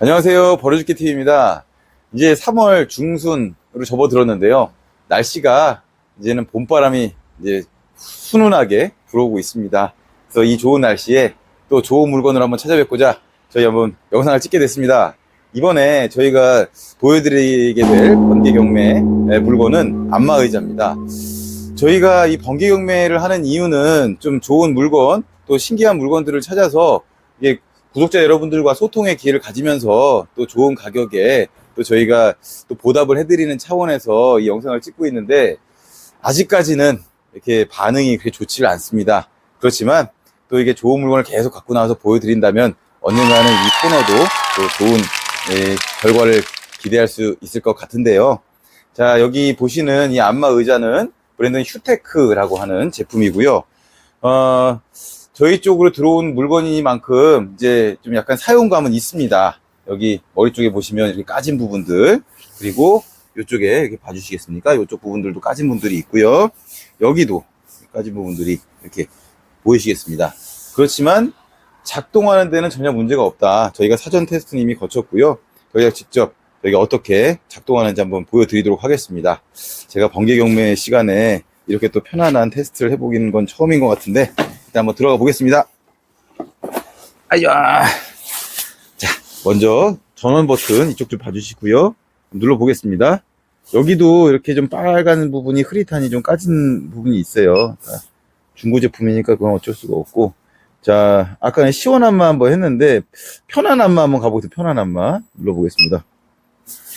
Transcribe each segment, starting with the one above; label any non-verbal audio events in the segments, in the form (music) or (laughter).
안녕하세요. 버려줄게 TV입니다. 이제 3월 중순으로 접어들었는데요. 날씨가 이제는 봄바람이 이제 훈훈하게 불어오고 있습니다. 그래서 이 좋은 날씨에 또 좋은 물건을 한번 찾아뵙고자 저희 한번 영상을 찍게 됐습니다. 이번에 저희가 보여드리게 될 번개 경매 물건은 안마 의자입니다. 저희가 이 번개 경매를 하는 이유는 좀 좋은 물건 또 신기한 물건들을 찾아서 이게 구독자 여러분들과 소통의 기회를 가지면서 또 좋은 가격에 또 저희가 또 보답을 해드리는 차원에서 이 영상을 찍고 있는데 아직까지는 이렇게 반응이 그렇게 좋지를 않습니다. 그렇지만 또 이게 좋은 물건을 계속 갖고 나와서 보여드린다면 언젠가는 이 코너도 또 좋은 예, 결과를 기대할 수 있을 것 같은데요. 자, 여기 보시는 이 안마 의자는 브랜드는 휴테크라고 하는 제품이고요. 어, 저희 쪽으로 들어온 물건이니만큼 이제 좀 약간 사용감은 있습니다. 여기 머리 쪽에 보시면 이렇게 까진 부분들 그리고 이쪽에 이렇게 봐주시겠습니까? 이쪽 부분들도 까진 분들이 있고요. 여기도 까진 부분들이 이렇게 보이시겠습니다. 그렇지만 작동하는 데는 전혀 문제가 없다. 저희가 사전 테스트는 이미 거쳤고요. 저희가 직접 저희가 어떻게 작동하는지 한번 보여드리도록 하겠습니다. 제가 번개 경매 시간에 이렇게 또 편안한 테스트를 해보기는 건 처음인 것 같은데 일단 한번 들어가 보겠습니다. 아야. 자, 먼저 전원 버튼 이쪽 좀 봐주시고요. 눌러 보겠습니다. 여기도 이렇게 좀 빨간 부분이 흐릿하니 좀 까진 부분이 있어요. 자, 중고 제품이니까 그건 어쩔 수가 없고. 자, 아까는 시원한 마 한번 했는데 편안한 마 한번 가보겠습니다. 편안한 마 눌러보겠습니다.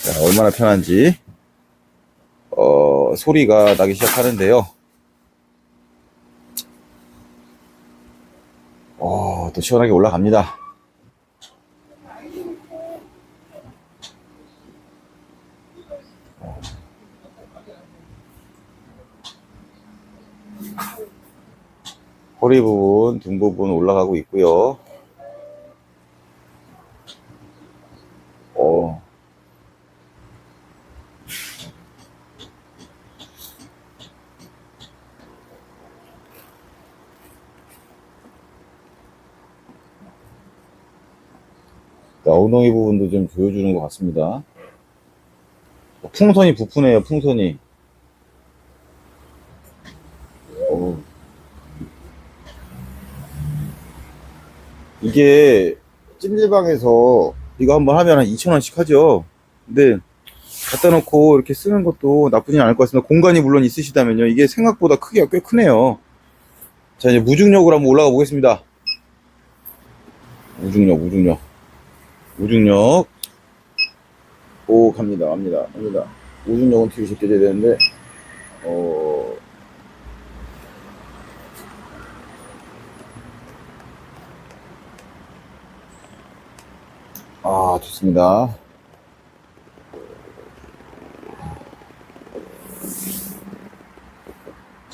자, 얼마나 편한지. 어, 소리가 나기 시작하는데요. 어, 또 시원하게 올라갑니다. 허리 부분, 등 부분 올라가고 있고요. 어, 자, 엉덩이 부분도 좀 조여주는 것 같습니다. 어, 풍선이 부푸네요, 풍선이. 어. 이게 찜질방에서 이거 한번 하면 한 2,000원씩 하죠. 근데 갖다 놓고 이렇게 쓰는 것도 나쁘진 않을 것 같습니다. 공간이 물론 있으시다면요. 이게 생각보다 크기가 꽤 크네요. 자, 이제 무중력으로 한번 올라가 보겠습니다. 무중력, 무중력. 무중력. 오, 갑니다, 갑니다, 갑니다. 무중력은 TV 제껴져야 되는데, 어, 아, 좋습니다.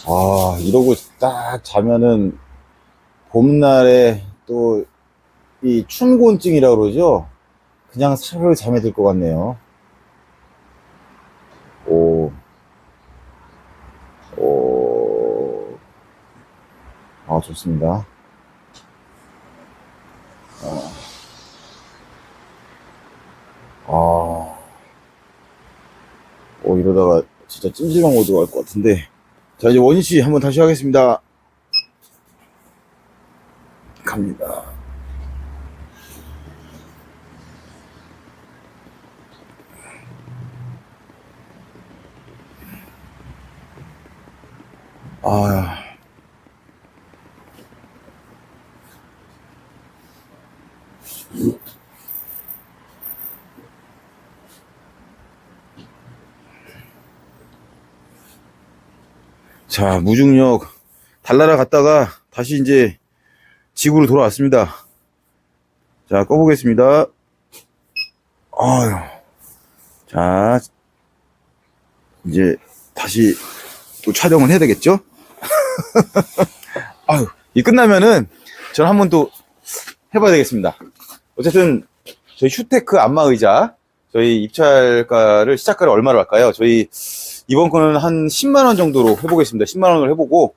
아, 이러고 딱 자면은 봄날에 또 이 춘곤증이라고 그러죠? 그냥 사르르 잠에 들 것 같네요. 오, 오, 아, 좋습니다. 아, 오, 이러다가 진짜 찜질방 모드 갈 것 같은데. 자, 이제 원희 씨 한번 다시 하겠습니다. 갑니다. 아, 자, 무중력 달나라 갔다가 다시 이제 지구로 돌아왔습니다. 자, 꺼보겠습니다. 아유. 자, 이제 다시 또 촬영을 해야 되겠죠? (laughs) 아유, 이 끝나면은 저는 한번 또 해봐야 되겠습니다. 어쨌든 저희 휴테크 안마 의자 저희 입찰가를 시작가를 얼마로 할까요? 저희 이번 거는 한 10만 원 정도로 해보겠습니다. 10만 원으로 해보고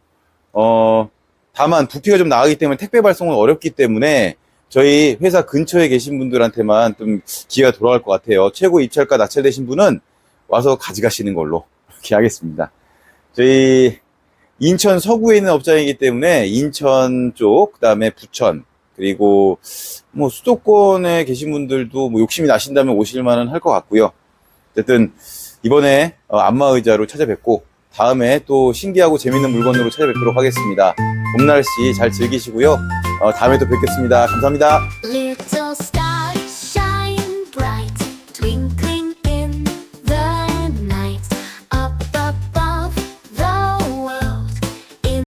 어 다만 부피가 좀 나가기 때문에 택배 발송은 어렵기 때문에 저희 회사 근처에 계신 분들한테만 좀 기회가 돌아갈 것 같아요. 최고 입찰가 낙찰되신 분은 와서 가져가시는 걸로 이렇게 하겠습니다. 저희 인천 서구에 있는 업장이기 때문에 인천 쪽, 그 다음에 부천, 그리고 뭐 수도권에 계신 분들도 뭐 욕심이 나신다면 오실 만은 할 것 같고요. 어쨌든 이번에 어, 안마의자로 찾아뵙고 다음에 또 신기하고 재밌는 물건으로 찾아뵙도록 하겠습니다. 봄 날씨 잘 즐기시고요. 어, 다음에 또 뵙겠습니다. 감사합니다.